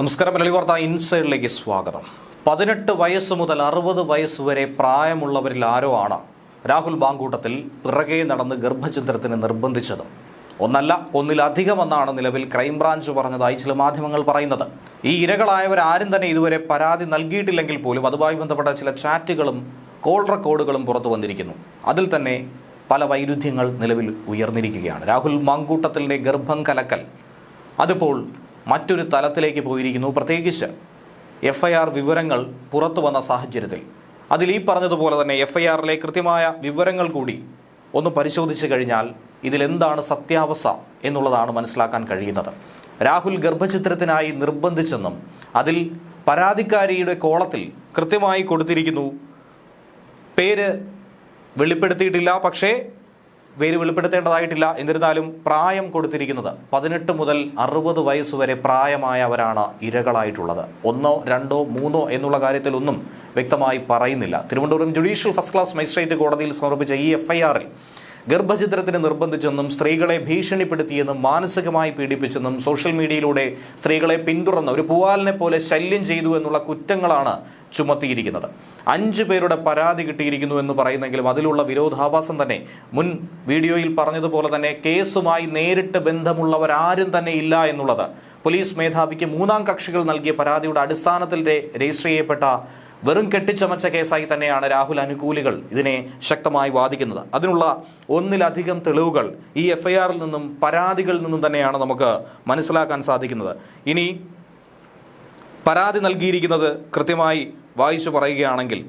നമസ്കാരം. മലയാളി വാർത്ത ഇൻസൈഡിലേക്ക് സ്വാഗതം. പതിനെട്ട് വയസ്സ് മുതൽ അറുപത് വയസ്സ് വരെ പ്രായമുള്ളവരിൽ ആരോ ആണ് രാഹുൽ ബാങ്കൂട്ടത്തിൽ പിറകെ നടന്ന് ഗർഭചിത്രത്തിന് നിർബന്ധിച്ചത്. ഒന്നല്ല ഒന്നിലധികമെന്നാണ് നിലവിൽ ക്രൈംബ്രാഞ്ച് പറഞ്ഞതായി ചില മാധ്യമങ്ങൾ പറയുന്നത്. ഈ ഇരകളായവർ ആരും തന്നെ ഇതുവരെ പരാതി നൽകിയിട്ടില്ലെങ്കിൽ പോലും അതുമായി ബന്ധപ്പെട്ട ചില ചാറ്റുകളും കോൾ റെക്കോർഡുകളും പുറത്തു വന്നിരിക്കുന്നു. അതിൽ തന്നെ പല വൈരുദ്ധ്യങ്ങൾ നിലവിൽ ഉയർന്നിരിക്കുകയാണ്. രാഹുൽ മാങ്കൂട്ടത്തിന്റെ ഗർഭം കലക്കൽ. അതിപ്പോൾ മറ്റൊരു തലത്തിലേക്ക് പോയിരിക്കുന്നു. പ്രത്യേകിച്ച് എഫ് ഐ ആർ വിവരങ്ങൾ പുറത്തു വന്ന സാഹചര്യത്തിൽ. അതിൽ ഈ പറഞ്ഞതുപോലെ തന്നെ എഫ് ഐ ആറിലെ കൃത്യമായ വിവരങ്ങൾ കൂടി ഒന്ന് പരിശോധിച്ചു കഴിഞ്ഞാൽ ഇതിലെന്താണ് സത്യാവസ്ഥ എന്നുള്ളതാണ് മനസ്സിലാക്കാൻ കഴിയുന്നത്. രാഹുൽ ഗർഭചിത്രത്തിനായി നിർബന്ധിച്ചെന്നും അതിൽ പരാതിക്കാരിയുടെ കോളത്തിൽ കൃത്യമായി കൊടുത്തിരിക്കുന്നു. പേര് വെളിപ്പെടുത്തിയിട്ടില്ല. പക്ഷേ പേര് വെളിപ്പെടുത്തേണ്ടതായിട്ടില്ല. എന്നിരുന്നാലും പ്രായം കൊടുത്തിരിക്കുന്നത് പതിനെട്ട് മുതൽ അറുപത് വയസ്സ് വരെ പ്രായമായവരാണ് ഇരകളായിട്ടുള്ളത്. ഒന്നോ രണ്ടോ മൂന്നോ എന്നുള്ള കാര്യത്തിലൊന്നും വ്യക്തമായി പറയുന്നില്ല. Thiruvananthapuram judicial first class magistrate കോടതിയിൽ സമർപ്പിച്ച ഈ എഫ്ഐആറിൽ ഗർഭഛിദ്രത്തിന് നിർബന്ധിച്ചെന്നും സ്ത്രീകളെ ഭീഷണിപ്പെടുത്തിയെന്നും മാനസികമായി പീഡിപ്പിച്ചെന്നും സോഷ്യൽ മീഡിയയിലൂടെ സ്ത്രീകളെ പിന്തുടർന്ന ഒരു പൂവാലിനെ പോലെ ശല്യം ചെയ്തു എന്നുള്ള കുറ്റങ്ങളാണ് ചുമത്തിയിരിക്കുന്നത്. അഞ്ച് പേരുടെ പരാതി കിട്ടിയിരിക്കുന്നു എന്ന് പറയുന്നെങ്കിലും അതിലുള്ള വിരോധാഭാസം തന്നെ മുൻ വീഡിയോയിൽ പറഞ്ഞതുപോലെ തന്നെ കേസുമായി നേരിട്ട് ബന്ധമുള്ളവരാരും തന്നെ ഇല്ല എന്നുള്ളത്. പോലീസ് മേധാവിക്ക് മൂന്നാം കക്ഷികൾ നൽകിയ പരാതിയുടെ അടിസ്ഥാനത്തിൽ രജിസ്റ്റർ ചെയ്യപ്പെട്ട വെറും കെട്ടിച്ചമച്ച കേസായി തന്നെയാണ് രാഹുൽ അനുകൂലികൾ ഇതിനെ ശക്തമായി വാദിക്കുന്നത്. അതിനുള്ള ഒന്നിലധികം തെളിവുകൾ ഈ എഫ്ഐആറിൽ നിന്നും പരാതികളിൽ നിന്നും തന്നെയാണ് നമുക്ക് മനസ്സിലാക്കാൻ സാധിക്കുന്നത്. ഇനി പരാതി നൽകിയിരിക്കുന്നത് കൃത്യമായി വായിച്ചു പറയുകയാണെങ്കിൽ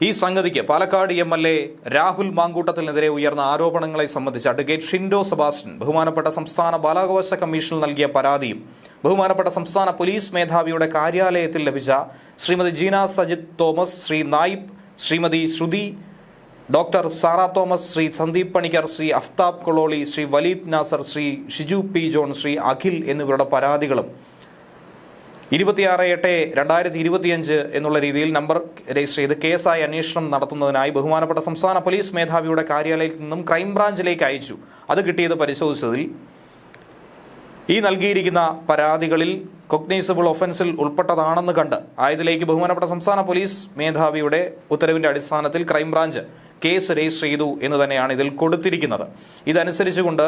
ഈ സംഗതിക്ക് Palakkad M L A Rahul മാങ്കൂട്ടത്തിനെതിരെ ഉയർന്ന ആരോപണങ്ങളെ സംബന്ധിച്ച് അഡ്വക്കേറ്റ് ഷിൻഡോ സെബാസ്റ്റ്യൻ ബഹുമാനപ്പെട്ട സംസ്ഥാന ബാലാവകാശ കമ്മീഷനിൽ നൽകിയ പരാതിയും ബഹുമാനപ്പെട്ട സംസ്ഥാന പോലീസ് മേധാവിയുടെ കാര്യാലയത്തിൽ ലഭിച്ച Shrimati Jeena Sajith Thomas Shri Naib Shrimati Shruthi doctor Sara Thomas Shri Sandeep Panicker Shri Aftab Kololi Shri Waleed Nasser Shri Shiju P John Shri Akhil എന്നിവരുടെ പരാതികളും ഇരുപത്തിയാറ് എട്ട് രണ്ടായിരത്തി ഇരുപത്തിയഞ്ച് എന്നുള്ള രീതിയിൽ നമ്പർ രജിസ്റ്റർ ചെയ്ത് കേസായി അന്വേഷണം നടത്തുന്നതിനായി ബഹുമാനപ്പെട്ട സംസ്ഥാന പോലീസ് മേധാവിയുടെ കാര്യാലയത്തിൽ നിന്നും ക്രൈംബ്രാഞ്ചിലേക്ക് അയച്ചു. അത് കിട്ടിയത് പരിശോധിച്ചതിൽ ഈ നൽകിയിരിക്കുന്ന പരാതികളിൽ കൊഗ്നൈസബിൾ ഒഫൻസിൽ ഉൾപ്പെട്ടതാണെന്ന് കണ്ട് ആയതിലേക്ക് ബഹുമാനപ്പെട്ട സംസ്ഥാന പോലീസ് മേധാവിയുടെ ഉത്തരവിന്റെ അടിസ്ഥാനത്തിൽ ക്രൈംബ്രാഞ്ച് കേസ് രജിസ്റ്റർ ചെയ്തു എന്ന് തന്നെയാണ് ഇതിൽ കൊടുത്തിരിക്കുന്നത്. ഇതനുസരിച്ചുകൊണ്ട്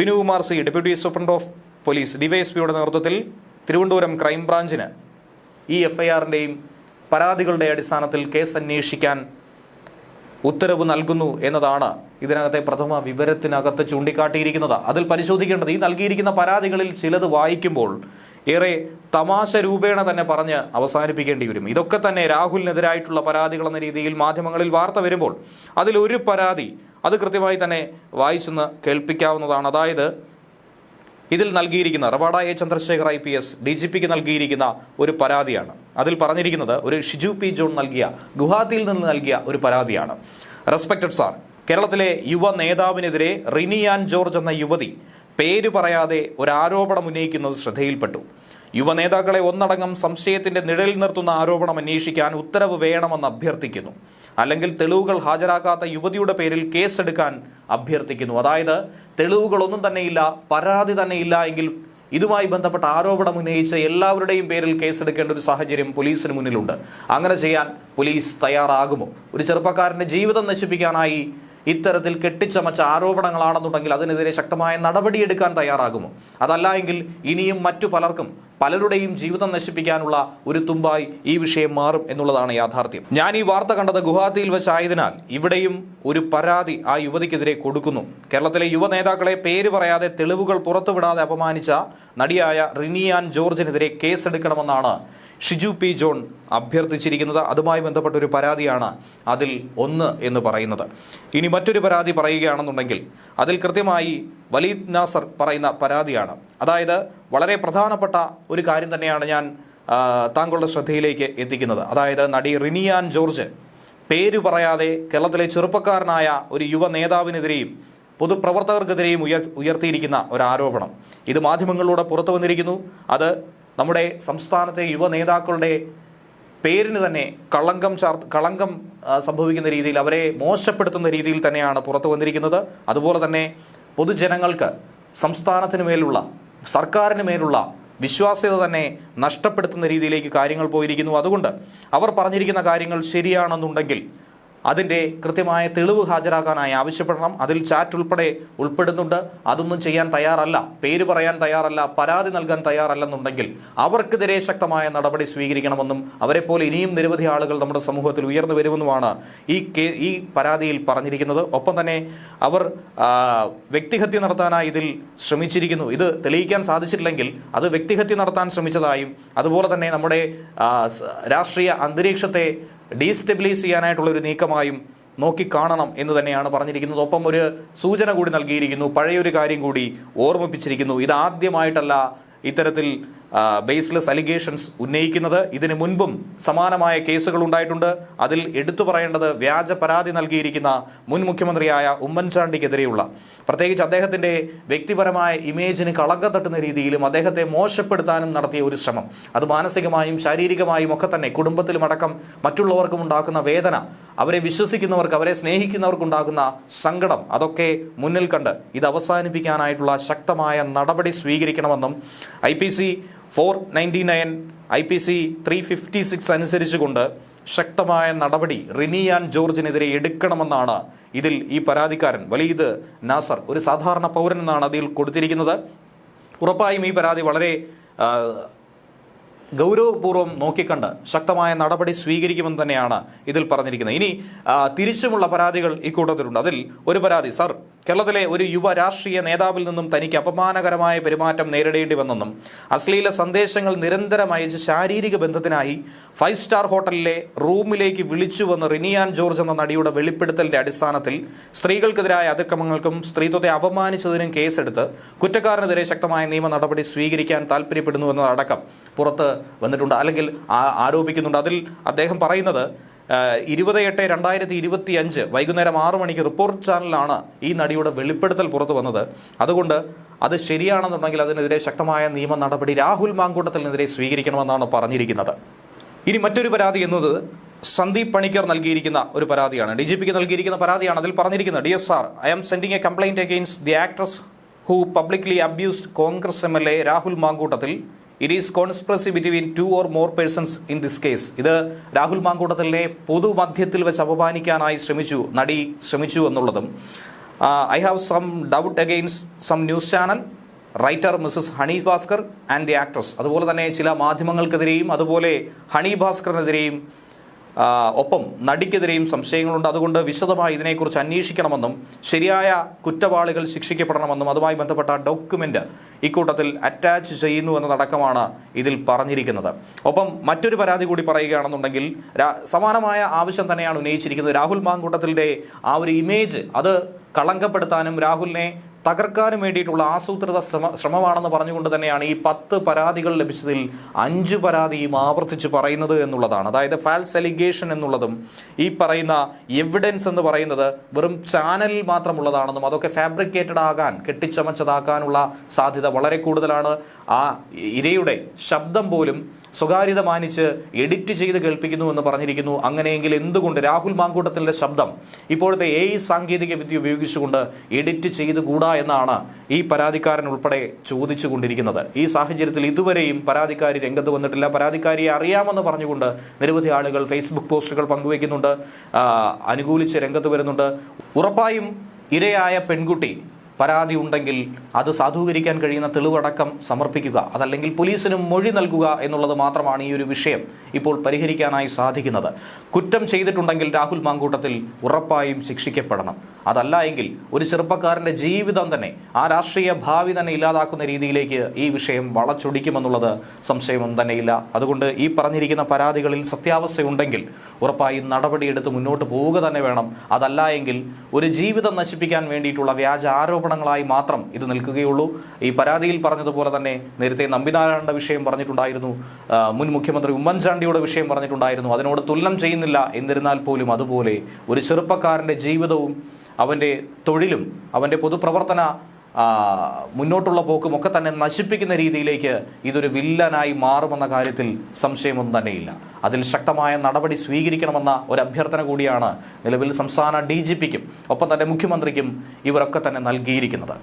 Binukumar C deputy superintendent of police ഡിവൈഎസ്പിയുടെ നേതൃത്വത്തിൽ തിരുവനന്തപുരം ക്രൈംബ്രാഞ്ചിന് ഈ എഫ് ഐ ആറിന്റെയും പരാതികളുടെ അടിസ്ഥാനത്തിൽ കേസ് അന്വേഷിക്കാൻ ഉത്തരവ് നൽകുന്നു എന്നതാണ് ഇതിനകത്തെ പ്രഥമ വിവരത്തിനകത്ത് ചൂണ്ടിക്കാട്ടിയിരിക്കുന്നത്. അതിൽ പരിശോധിക്കേണ്ടത് ഈ നൽകിയിരിക്കുന്ന പരാതികളിൽ ചിലത് വായിക്കുമ്പോൾ ഏറെ തമാശ രൂപേണ തന്നെ പറഞ്ഞ് അവസാനിപ്പിക്കേണ്ടി വരും. ഇതൊക്കെ തന്നെ രാഹുലിനെതിരായിട്ടുള്ള പരാതികൾ എന്ന രീതിയിൽ മാധ്യമങ്ങളിൽ വാർത്ത വരുമ്പോൾ അതിലൊരു പരാതി അത് കൃത്യമായി തന്നെ വായിച്ചെന്ന് കേൾപ്പിക്കാവുന്നതാണ്. അതായത് ഇതിൽ നൽകിയിരിക്കുന്ന Ravada A Chandrasekhar I P S D G പിക്ക് നൽകിയിരിക്കുന്ന ഒരു പരാതിയാണ്. അതിൽ പറഞ്ഞിരിക്കുന്നത് ഒരു ഷിജു പി ജോൺ നൽകിയ ഗുവാഹത്തിയിൽ നിന്ന് നൽകിയ ഒരു പരാതിയാണ്. റെസ്പെക്റ്റഡ് സാർ കേരളത്തിലെ യുവ നേതാവിനെതിരെ റിനിയാൻ ജോർജ് എന്ന യുവതി പേര് പറയാതെ ഒരു ആരോപണം ഉന്നയിക്കുന്നത് ശ്രദ്ധയിൽപ്പെട്ടു. യുവ നേതാക്കളെ ഒന്നടങ്കം സംശയത്തിന്റെ നിഴലിൽ നിർത്തുന്ന ആരോപണം അന്വേഷിക്കാൻ ഉത്തരവ് വേണമെന്ന് അഭ്യർത്ഥിക്കുന്നു. അല്ലെങ്കിൽ തെളിവുകൾ ഹാജരാക്കാത്ത യുവതിയുടെ പേരിൽ കേസെടുക്കാൻ അഭ്യർത്ഥിക്കുന്നു. അതായത് തെളിവുകളൊന്നും തന്നെയില്ല പരാതി തന്നെയില്ല എങ്കിൽ ഇതുമായി ബന്ധപ്പെട്ട ആരോപണം ഉന്നയിച്ച് എല്ലാവരുടെയും പേരിൽ കേസെടുക്കേണ്ട ഒരു സാഹചര്യം പോലീസിന് മുന്നിലുണ്ട്. അങ്ങനെ ചെയ്യാൻ പോലീസ് തയ്യാറാകുമോ? ഒരു ചെറുപ്പക്കാരന്റെ ജീവിതം നശിപ്പിക്കാനായി ഇത്തരത്തിൽ കെട്ടിച്ചമച്ച ആരോപണങ്ങളാണെന്നുണ്ടെങ്കിൽ അതിനെതിരെ ശക്തമായ നടപടിയെടുക്കാൻ തയ്യാറാകുമോ? അതല്ല ഇനിയും മറ്റു പലർക്കും പലരുടെയും ജീവിതം നശിപ്പിക്കാനുള്ള ഒരു തുമ്പായി ഈ വിഷയം മാറും എന്നുള്ളതാണ് യാഥാർത്ഥ്യം. ഞാൻ ഈ വാർത്ത കണ്ടത് ഗുവാഹത്തിയിൽ വെച്ചായതിനാൽ ഇവിടെയും ഒരു പരാതി ആ യുവതിക്കെതിരെ കൊടുക്കുന്നു. കേരളത്തിലെ യുവ നേതാക്കളെ പേര് പറയാതെ തെളിവുകൾ പുറത്തുവിടാതെ അപമാനിച്ച നടിയായ റിനിയാൻ ജോർജിനെതിരെ കേസെടുക്കണമെന്നാണ് ഷിജു പി ജോൺ അഭ്യർത്ഥിച്ചിരിക്കുന്നത് അതുമായി ബന്ധപ്പെട്ട ഒരു പരാതിയാണ് അതിൽ ഒന്ന് എന്ന് പറയുന്നത്. ഇനി മറ്റൊരു പരാതി പറയുകയാണെന്നുണ്ടെങ്കിൽ അതിൽ കൃത്യമായി വലീദ് നാസർ പറയുന്ന പരാതിയാണ്. അതായത് വളരെ പ്രധാനപ്പെട്ട ഒരു കാര്യം തന്നെയാണ് ഞാൻ താങ്കളുടെ ശ്രദ്ധയിലേക്ക് എത്തിക്കുന്നത്. അതായത് നടി റിനിയാൻ ജോർജ് പേര് പറയാതെ കേരളത്തിലെ ചെറുപ്പക്കാരനായ ഒരു യുവ നേതാവിനെതിരെയും പൊതുപ്രവർത്തകർക്കെതിരെയും ഉയർ ഉയർത്തിയിരിക്കുന്ന ഒരു ആരോപണം ഇത് മാധ്യമങ്ങളിലൂടെ പുറത്തു വന്നിരിക്കുന്നു അത് നമ്മുടെ സംസ്ഥാനത്തെ യുവ നേതാക്കളുടെ പേരിന് തന്നെ കളങ്കം ചാർത്ത് കളങ്കം സംഭവിക്കുന്ന രീതിയിൽ അവരെ മോശപ്പെടുത്തുന്ന രീതിയിൽ തന്നെയാണ് പുറത്തു വന്നിരിക്കുന്നത്. അതുപോലെ തന്നെ പൊതുജനങ്ങൾക്ക് സംസ്ഥാനത്തിന് മേലുള്ള സർക്കാരിന് മേലുള്ള വിശ്വാസ്യത തന്നെ നഷ്ടപ്പെടുത്തുന്ന രീതിയിലേക്ക് കാര്യങ്ങൾ പോയിരിക്കുന്നു. അതുകൊണ്ട് അവർ പറഞ്ഞിരിക്കുന്ന കാര്യങ്ങൾ ശരിയാണെന്നുണ്ടെങ്കിൽ അതിന്റെ കൃത്യമായ തെളിവ് ഹാജരാക്കാനായി ആവശ്യപ്പെടണം. അതിൽ ചാറ്റ് ഉൾപ്പെടെ ഉൾപ്പെടുന്നുണ്ട്. അതൊന്നും ചെയ്യാൻ തയ്യാറല്ല. പേര് പറയാൻ തയ്യാറല്ല. പരാതി നൽകാൻ തയ്യാറല്ലെന്നുണ്ടെങ്കിൽ അവർക്കെതിരെ ശക്തമായ നടപടി സ്വീകരിക്കണമെന്നും അവരെപ്പോലെ ഇനിയും നിരവധി ആളുകൾ നമ്മുടെ സമൂഹത്തിൽ ഉയർന്നു വരുമെന്നുമാണ് ഈ കേ ഈ പരാതിയിൽ പറഞ്ഞിരിക്കുന്നത്. ഒപ്പം തന്നെ അവർ വ്യക്തിഹത്യ നടത്താനായി ഇതിൽ ശ്രമിച്ചിരിക്കുന്നു. ഇത് തെളിയിക്കാൻ സാധിച്ചിട്ടില്ലെങ്കിൽ അത് വ്യക്തിഹത്യ നടത്താൻ ശ്രമിച്ചതായും അതുപോലെ തന്നെ നമ്മുടെ രാഷ്ട്രീയ അന്തരീക്ഷത്തെ ഡീസ്റ്റെബിലൈസ് ചെയ്യാനായിട്ടുള്ള ഒരു നീക്കമായും നോക്കിക്കാണണം എന്ന് തന്നെയാണ് പറഞ്ഞിരിക്കുന്നത്. ഒപ്പം ഒരു സൂചന കൂടി നൽകിയിരിക്കുന്നു. പഴയൊരു കാര്യം കൂടി ഓർമ്മിപ്പിച്ചിരിക്കുന്നു. ഇത് ആദ്യമായിട്ടല്ല ഇത്തരത്തിൽ ബേസ്ലെസ് അലിഗേഷൻസ് ഉന്നയിക്കുന്നത്. ഇതിനു മുൻപും സമാനമായ കേസുകൾ ഉണ്ടായിട്ടുണ്ട്. അതിൽ എടുത്തു പറയേണ്ടത് വ്യാജ പരാതി നൽകിയിരിക്കുന്ന മുൻ മുഖ്യമന്ത്രിയായ ഉമ്മൻചാണ്ടിക്കെതിരെയുള്ള. പ്രത്യേകിച്ച് അദ്ദേഹത്തിന്റെ വ്യക്തിപരമായ ഇമേജിന് കളങ്കം തട്ടുന്ന രീതിയിലും അദ്ദേഹത്തെ മോശപ്പെടുത്താനും നടത്തിയ ഒരു ശ്രമം. അത് മാനസികമായും ശാരീരികമായും ഒക്കെ തന്നെ കുടുംബത്തിലുമടക്കം മറ്റുള്ളവർക്കും ഉണ്ടാക്കുന്ന വേദന. അവരെ വിശ്വസിക്കുന്നവർക്ക് അവരെ സ്നേഹിക്കുന്നവർക്കുണ്ടാകുന്ന സങ്കടം അതൊക്കെ മുന്നിൽ കണ്ട് ഇത് അവസാനിപ്പിക്കാനായിട്ടുള്ള ശക്തമായ നടപടി സ്വീകരിക്കണമെന്നും I P C four ninety അനുസരിച്ചുകൊണ്ട് ശക്തമായ നടപടി റിനിയാൻ ജോർജിനെതിരെ എടുക്കണമെന്നാണ് ഇതിൽ ഈ പരാതിക്കാരൻ വലീദ് നാസർ ഒരു സാധാരണ പൗരൻ എന്നാണ് അതിൽ കൊടുത്തിരിക്കുന്നത്. ഉറപ്പായും ഈ പരാതി വളരെ ഗൗരവപൂർവം നോക്കിക്കണ്ട് ശക്തമായ നടപടി സ്വീകരിക്കുമെന്ന് തന്നെയാണ് ഇതിൽ പറഞ്ഞിരിക്കുന്നത്. ഇനി തിരിച്ചുമുള്ള പരാതികൾ ഇക്കൂട്ടത്തിലുണ്ട്. അതിൽ ഒരു പരാതി സർ കേരളത്തിലെ ഒരു യുവ രാഷ്ട്രീയ നേതാവിൽ നിന്നും തനിക്ക് അപമാനകരമായ പെരുമാറ്റം നേരിടേണ്ടി വന്നെന്നും അശ്ലീല സന്ദേശങ്ങൾ നിരന്തരം അയച്ച് ശാരീരിക ബന്ധത്തിനായി ഫൈവ് സ്റ്റാർ ഹോട്ടലിലെ റൂമിലേക്ക് വിളിച്ചു വന്ന് റിനിയാൻ ജോർജ് എന്ന നടിയുടെ വെളിപ്പെടുത്തലിന്റെ അടിസ്ഥാനത്തിൽ സ്ത്രീകൾക്കെതിരായ അതിക്രമങ്ങൾക്കും സ്ത്രീത്വത്തെ അപമാനിച്ചതിനും കേസെടുത്ത് കുറ്റക്കാരനെതിരെ ശക്തമായ നിയമ നടപടി സ്വീകരിക്കാൻ താല്പര്യപ്പെടുന്നു എന്നതടക്കം പുറത്ത് വന്നിട്ടുണ്ട് അല്ലെങ്കിൽ ആരോപിക്കുന്നുണ്ട്. അതിൽ അദ്ദേഹം പറയുന്നത് ഇരുപത് എട്ട് രണ്ടായിരത്തി ഇരുപത്തി അഞ്ച് വൈകുന്നേരം ആറു മണിക്ക് റിപ്പോർട്ട് ചാനലാണ് ഈ നടിയുടെ വെളിപ്പെടുത്തൽ പുറത്തു വന്നത്. അതുകൊണ്ട് അത് ശരിയാണെന്നുണ്ടെങ്കിൽ അതിനെതിരെ ശക്തമായ നിയമ നടപടി രാഹുൽ മാങ്കൂട്ടത്തിനെതിരെ സ്വീകരിക്കണമെന്നാണ് പറഞ്ഞിരിക്കുന്നത്. ഇനി മറ്റൊരു പരാതി എന്നത് സന്ദീപ് പണിക്കർ നൽകിയിരിക്കുന്ന ഒരു പരാതിയാണ്. ഡി ജി പിക്ക് നൽകിയിരിക്കുന്ന പരാതിയാണ് അതിൽ പറഞ്ഞിരിക്കുന്നത്. D S R I am sending a complaint against the actress who publicly abused Congress M L A Rahul Mankoottathil it is conspiracy between two or more persons in this case ഇത് രാഹുൽ മാങ്കൂട്ടത്തിലെ പൊതുമധ്യത്തിൽ വെച്ച് അപമാനിക്കാനായി ശ്രമിച്ചു നടി ശ്രമിച്ചു എന്നുള്ളതും I have some doubt against some news channel writer Mrs Honey Bhaskar and the actress അതുപോലെ തന്നെ ചില മാധ്യമങ്ങൾക്കെതിരെയും അതുപോലെ ഹണി ഭാസ്കറിനെതിരെയും ഒപ്പം നടിക്കെതിരെയും സംശയങ്ങളുണ്ട്. അതുകൊണ്ട് വിശദമായി ഇതിനെക്കുറിച്ച് അന്വേഷിക്കണമെന്നും ശരിയായ കുറ്റവാളികൾ ശിക്ഷിക്കപ്പെടണമെന്നും അതുമായി ബന്ധപ്പെട്ട ഡോക്യുമെന്റ് ഇക്കൂട്ടത്തിൽ അറ്റാച്ച് ചെയ്യുന്നു എന്നതടക്കമാണ് ഇതിൽ പറഞ്ഞിരിക്കുന്നത്. ഒപ്പം മറ്റൊരു പരാതി കൂടി പറയുകയാണെന്നുണ്ടെങ്കിൽ സമാനമായ ആവശ്യം തന്നെയാണ് ഉന്നയിച്ചിരിക്കുന്നത്. രാഹുൽ മാങ്കൂട്ടത്തിന്റെ ആ ഒരു ഇമേജ് അത് കളങ്കപ്പെടുത്താനും രാഹുലിനെ തകർക്കാനും വേണ്ടിയിട്ടുള്ള ആസൂത്രിത ശ്രമ ശ്രമമാണെന്ന് പറഞ്ഞുകൊണ്ട് തന്നെയാണ് ഈ പത്ത് പരാതികൾ ലഭിച്ചതിൽ അഞ്ച് പരാതിയും ആവർത്തിച്ച് പറയുന്നത് എന്നുള്ളതാണ്. അതായത് ഫാൽസ് അലിഗേഷൻ എന്നുള്ളതും ഈ പറയുന്ന എവിഡൻസ് എന്ന് പറയുന്നത് വെറും ചാനലിൽ മാത്രമുള്ളതാണെന്നും അതൊക്കെ ഫാബ്രിക്കേറ്റഡ് ആകാൻ കെട്ടിച്ചമച്ചതാക്കാനുള്ള സാധ്യത വളരെ കൂടുതലാണ്. ആ ഇരയുടെ ശബ്ദം പോലും സ്വകാര്യത മാനിച്ച് എഡിറ്റ് ചെയ്ത് കേൾപ്പിക്കുന്നു എന്ന് പറഞ്ഞിരിക്കുന്നു. അങ്ങനെയെങ്കിൽ എന്തുകൊണ്ട് രാഹുൽ മാങ്കൂട്ടത്തിന്റെ ശബ്ദം ഇപ്പോഴത്തെ എ ഐ സാങ്കേതിക വിദ്യ ഉപയോഗിച്ചുകൊണ്ട് എഡിറ്റ് ചെയ്തുകൂടാ എന്നാണ് ഈ പരാതിക്കാരൻ ഉൾപ്പെടെ ചോദിച്ചു കൊണ്ടിരിക്കുന്നത് ഈ സാഹചര്യത്തിൽ ഇതുവരെയും പരാതിക്കാരി രംഗത്ത് വന്നിട്ടില്ല. പരാതിക്കാരിയെ അറിയാമെന്ന് പറഞ്ഞുകൊണ്ട് നിരവധി ആളുകൾ ഫേസ്ബുക്ക് പോസ്റ്റുകൾ പങ്കുവയ്ക്കുന്നുണ്ട്. അനുകൂലിച്ച് രംഗത്ത് വരുന്നുണ്ട്. ഉറപ്പായും ഇരയായ പെൺകുട്ടി പരാതി ഉണ്ടെങ്കിൽ അത് സാധൂകരിക്കാൻ കഴിയുന്ന തെളിവടക്കം സമർപ്പിക്കുക അതല്ലെങ്കിൽ പോലീസിനും മൊഴി നൽകുക എന്നുള്ളത് മാത്രമാണ് ഈ ഒരു വിഷയം ഇപ്പോൾ പരിഹരിക്കാനായി സാധിക്കുന്നത്. കുറ്റം ചെയ്തിട്ടുണ്ടെങ്കിൽ രാഹുൽ മാങ്കൂട്ടത്തിൽ ഉറപ്പായും ശിക്ഷിക്കപ്പെടണം. അതല്ല എങ്കിൽ ഒരു ചെറുപ്പക്കാരന്റെ ജീവിതം തന്നെ ആ രാഷ്ട്രീയ ഭാവി തന്നെ ഇല്ലാതാക്കുന്ന രീതിയിലേക്ക് ഈ വിഷയം വളച്ചൊടിക്കുമെന്നുള്ളത് സംശയമൊന്നും തന്നെയില്ല. അതുകൊണ്ട് ഈ പറഞ്ഞിരിക്കുന്ന പരാതികളിൽ സത്യാവസ്ഥയുണ്ടെങ്കിൽ ഉറപ്പായും നടപടിയെടുത്ത് മുന്നോട്ട് പോവുക തന്നെ വേണം. അതല്ല എങ്കിൽ ഒരു ജീവിതം നശിപ്പിക്കാൻ വേണ്ടിയിട്ടുള്ള വ്യാജ ആരോപണങ്ങളായി മാത്രം ഇത് നിൽക്കുകയുള്ളൂ. ഈ പരാതിയിൽ പറഞ്ഞതുപോലെ തന്നെ നേരത്തെ നമ്പിനാരായണന്റെ വിഷയം പറഞ്ഞിട്ടുണ്ടായിരുന്നു. മുൻ മുഖ്യമന്ത്രി ഉമ്മൻചാണ്ടിയുടെ വിഷയം പറഞ്ഞിട്ടുണ്ടായിരുന്നു. അതിനോട് തുലനം ചെയ്യുന്നില്ല. എന്നിരുന്നാൽ പോലും അതുപോലെ ഒരു ചെറുപ്പക്കാരന്റെ ജീവിതവും അവന്റെ തൊഴിലും അവന്റെ പൊതുപ്രവർത്തന മുന്നോട്ടുള്ള പോക്കും ഒക്കെ തന്നെ നശിപ്പിക്കുന്ന രീതിയിലേക്ക് ഇതൊരു വില്ലനായി മാറുമെന്ന കാര്യത്തിൽ സംശയമൊന്നും തന്നെയില്ല. അതിൽ ശക്തമായ നടപടി സ്വീകരിക്കണമെന്ന ഒരു അഭ്യർത്ഥന കൂടിയാണ് നിലവിൽ സംസ്ഥാന ഡി ജി പിക്കും ഒപ്പം തന്നെ മുഖ്യമന്ത്രിക്കും ഇവരൊക്കെ തന്നെ നൽകിയിരിക്കുന്നത്.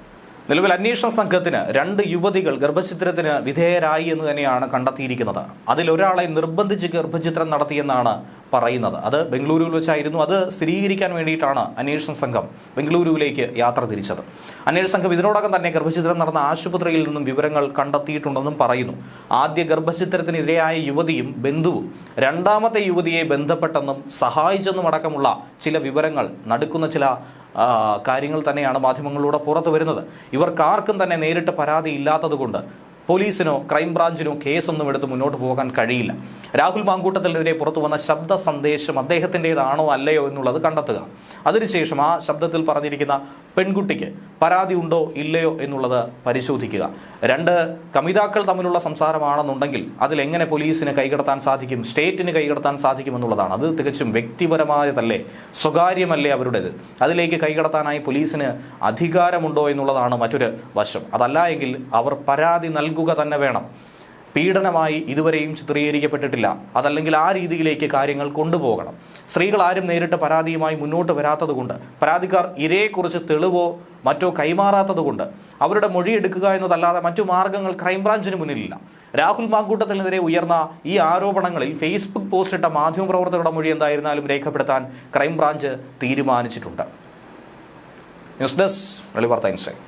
നിലവിൽ അന്വേഷണ സംഘത്തിന് രണ്ട് യുവതികൾ ഗർഭചിത്രത്തിന് വിധേയരായി എന്ന് തന്നെയാണ് കണ്ടെത്തിയിരിക്കുന്നത്. അതിലൊരാളെ നിർബന്ധിച്ച് ഗർഭചിത്രം നടത്തിയെന്നാണ് പറയുന്നത്. അത് ബംഗളൂരുവിൽ വെച്ചായിരുന്നു. അത് സ്ഥിരീകരിക്കാൻ വേണ്ടിയിട്ടാണ് അന്വേഷണ സംഘം ബംഗളൂരുവിലേക്ക് യാത്ര തിരിച്ചത്. അന്വേഷണ സംഘം ഇതിനോടകം തന്നെ ഗർഭചിത്രം നടന്ന ആശുപത്രിയിൽ നിന്നും വിവരങ്ങൾ കണ്ടെത്തിയിട്ടുണ്ടെന്നും പറയുന്നു. ആദ്യ ഗർഭചിത്രത്തിനെതിരെയായ യുവതിയും ബന്ധുവും രണ്ടാമത്തെ യുവതിയെ ബന്ധപ്പെട്ടെന്നും സഹായിച്ചെന്നും അടക്കമുള്ള ചില വിവരങ്ങൾ നടക്കുന്ന ചില കാര്യങ്ങൾ തന്നെയാണ് മാധ്യമങ്ങളിലൂടെ പുറത്തു വരുന്നത്. ഇവർക്കാർക്കും തന്നെ നേരിട്ട് പരാതി ഇല്ലാത്തതുകൊണ്ട് പോലീസിനോ ക്രൈംബ്രാഞ്ചിനോ കേസൊന്നും എടുത്ത് മുന്നോട്ട് പോകാൻ കഴിയില്ല. രാഹുൽ മാങ്കൂട്ടത്തിനെതിരെ പുറത്തു വന്ന ശബ്ദ സന്ദേശം അദ്ദേഹത്തിന്റെതാണോ അല്ലയോ എന്നുള്ളത് കണ്ടെത്തുക. അതിനുശേഷം ആ ശബ്ദത്തിൽ പറഞ്ഞിരിക്കുന്ന പെൺകുട്ടിക്ക് പരാതി ഉണ്ടോ ഇല്ലയോ എന്നുള്ളത് പരിശോധിക്കുക. രണ്ട് കമിതാക്കൾ തമ്മിലുള്ള സംസാരമാണെന്നുണ്ടെങ്കിൽ അതിലെങ്ങനെ പോലീസിന് കൈകടത്താൻ സാധിക്കും സ്റ്റേറ്റിന് കൈകടത്താൻ സാധിക്കും എന്നുള്ളതാണ്. അത് തികച്ചും വ്യക്തിപരമായതല്ലേ സ്വകാര്യമല്ലേ അവരുടേത്. അതിലേക്ക് കൈകടത്താനായി പോലീസിന് അധികാരമുണ്ടോ എന്നുള്ളതാണ് മറ്റൊരു വശം. അതല്ല അവർ പരാതി നൽകുക തന്നെ വേണം. പീഡനമായി ഇതുവരെയും ചിത്രീകരിക്കപ്പെട്ടിട്ടില്ല. അതല്ലെങ്കിൽ ആ രീതിയിലേക്ക് കാര്യങ്ങൾ കൊണ്ടുപോകണം. സ്ത്രീകൾ ആരും നേരിട്ട് പരാതിയുമായി മുന്നോട്ട് വരാത്തതുകൊണ്ട് പരാതിക്കാർ ഇരയെക്കുറിച്ച് തെളിവോ മറ്റോ കൈമാറാത്തതുകൊണ്ട് അവരുടെ മൊഴി എടുക്കുക എന്നതല്ലാതെ മറ്റു മാർഗങ്ങൾ ക്രൈംബ്രാഞ്ചിന് മുന്നിലില്ല. രാഹുൽ മാങ്കൂട്ടത്തിനെതിരെ ഉയർന്ന ഈ ആരോപണങ്ങളിൽ ഫേസ്ബുക്ക് പോസ്റ്റിട്ട മാധ്യമപ്രവർത്തകരുടെ മൊഴി എന്തായിരുന്നാലും രേഖപ്പെടുത്താൻ ക്രൈംബ്രാഞ്ച് തീരുമാനിച്ചിട്ടുണ്ട്. News desk വെളിവാർത്ത insight